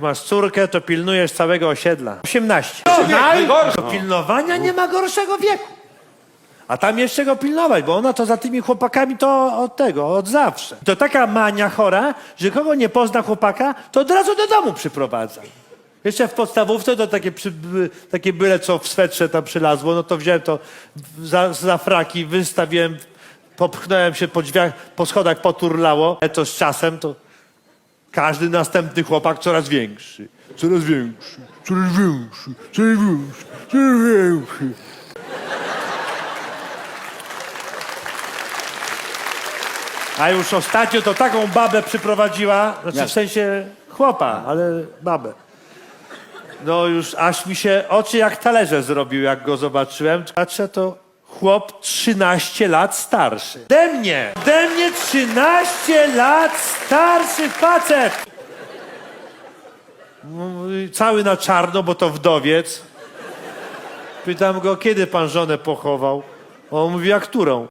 Jak masz córkę, to pilnujesz całego osiedla. 18. najgorszy. Do pilnowania nie ma gorszego wieku. A tam jeszcze go pilnować, bo ona to za tymi chłopakami to od tego, od zawsze. To taka mania chora, że kogo nie pozna chłopaka, to od razu do domu przyprowadza. Jeszcze w podstawówce to takie, przy, by- takie byle co w swetrze tam przylazło, no to wziąłem to za, za fraki, wystawiłem, popchnąłem się po drzwiach, po schodach poturlało. E To z czasem to każdy następny chłopak coraz większy. Coraz większy, coraz większy, coraz większy, coraz większy. A już ostatnio to taką babę przyprowadziła, znaczy Jak? w sensie chłopa, ale babę. No już aż mi się oczy jak talerze zrobił, jak go zobaczyłem. Patrzę, to chłop 13 lat starszy. De mnie! De mnie 13 lat starszy facet! Mówi, Cały na czarno, bo to wdowiec. Pytam go, kiedy pan żonę pochował? On mówi, a którą?